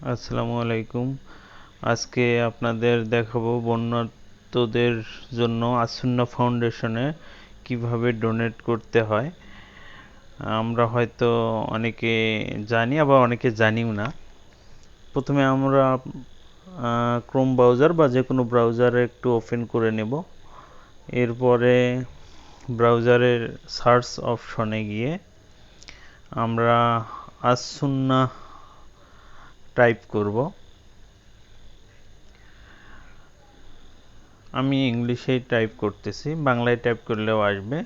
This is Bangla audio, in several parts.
আসসালামু আলাইকুম। আজকে আপনাদের দেখাবো বন্যার্তদের জন্য আসুন্না ফাউন্ডেশনে কীভাবে ডোনেট করতে হয়। আমরা হয়তো অনেকে জানি, আবার অনেকে জানিও না। প্রথমে আমরা ক্রোম ব্রাউজার বা যে কোনো ব্রাউজারে একটু ওপেন করে নেব। এরপরে ব্রাউজারের সার্চ অপশনে গিয়ে আমরা আসুন্না টাইপ করব। আমি ইংলিশেই টাইপ করতেছি, বাংলায় টাইপ করলেও আসবে।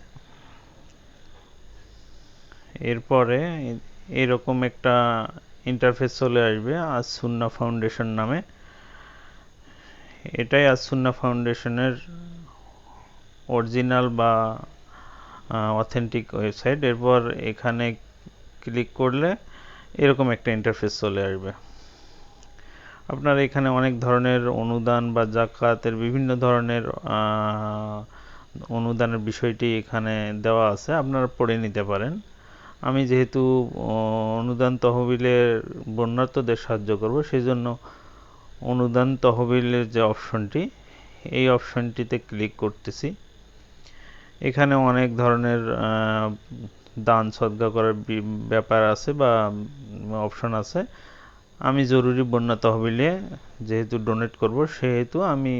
এরপরে এরকম একটা ইন্টারফেস চলে আসবে আজ সুন্না ফাউন্ডেশন নামে। এটাই আজ সুন্না ফাউন্ডেশনের অরিজিনাল বা অথেন্টিক ওয়েবসাইট এরপর এখানে ক্লিক করলে এরকম একটা ইন্টারফেস চলে আসবে। আপনার এখানে অনেক ধরনের অনুদান বা জাকাতের বিভিন্ন ধরনের অনুদানের বিষয়টি এখানে দেওয়া আছে, আপনারা পড়ে নিতে পারেন। আমি যেহেতু অনুদান তহবিলের বন্যার্থদের সাহায্য করব সেই জন্য অনুদান তহবিলের যে অপশনটি, এই অপশনটিতে ক্লিক করতেছি। এখানে অনেক ধরনের দান সদ্গা করার ব্যাপার আছে বা অপশন আছে। আমি জরুরি বন্যা তহবিলে যেহেতু ডোনেট করব, সেহেতু আমি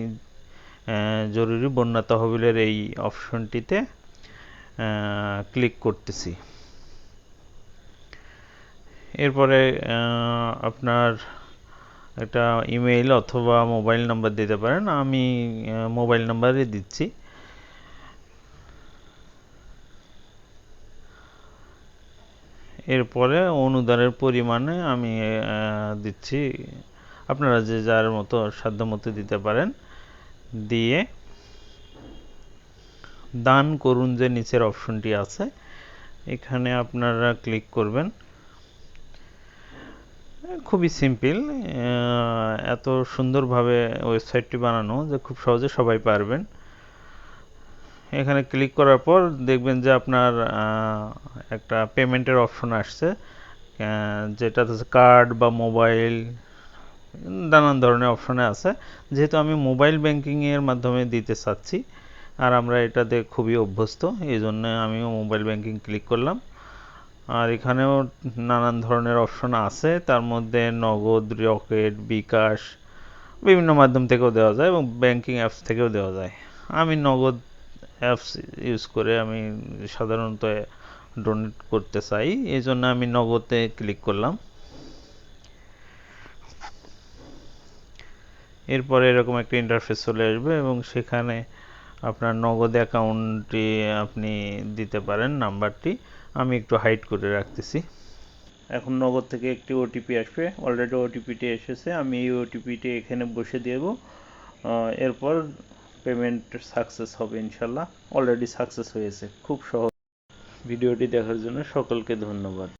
জরুরি বন্যা তহবিলের এই অপশনটিতে ক্লিক করতেছি। এরপরে আপনার একটা ইমেইল অথবা মোবাইল নাম্বার দিতে পারেন। আমি মোবাইল নাম্বারই দিচ্ছি। এরপরে অনুদানের পরিমাণে আমি দিচ্ছি। আপনারা যে যার মতো সাধ্য মতো দিতে পারেন। দিয়ে দান করুন যে নিচের অপশনটি আছে। এখানে আপনারা ক্লিক করবেন। খুবই সিম্পল এত সুন্দরভাবে ওয়েবসাইটটি বানানো যে খুব সহজে সবাই পারবেন। এখানে ক্লিক করার পর দেখবেন যে আপনার একটা পেমেন্টের অপশন আসছে। যেটা হচ্ছে কার্ড বা মোবাইল নানান ধরনের অপশনে আছে। যেহেতু আমি মোবাইল ব্যাংকিংয়ের মাধ্যমে দিতে চাচ্ছি, আর আমরা এটাতে খুবই অভ্যস্ত, এই জন্য আমিও মোবাইল ব্যাংকিং ক্লিক করলাম। আর এখানেও নানান ধরনের অপশন আছে, তার মধ্যে নগদ, রকেট, বিকাশ, বিভিন্ন মাধ্যম থেকেও দেওয়া যায় এবং ব্যাংকিং অ্যাপস থেকেও দেওয়া যায়। আমি নগদ অ্যাপস ইউজ করে আমি সাধারণত ডোনেট করতে চাই। এই জন্য আমি নগদে ক্লিক করলাম। এরপরে এরকম একটা ইন্টারফেস চলে আসবে এবং সেখানে আপনার নগদ অ্যাকাউন্টটি আপনি দিতে পারেন নাম্বারটি। আমি একটু হাইড করে রাখতেছি। এখন নগদ থেকে একটি ওটিপি আসবে। অলরেডি ওটিপিটি এসেছে। আমি এই ওটিপিটি এখানে বসে দেব। এরপর পেমেন্ট সাকসেস হবে ইনশাল্লাহ। অলরেডি সাকসেস হয়েছে। খুব সহজ। ভিডিওটি দেখার জন্য সকলকে ধন্যবাদ।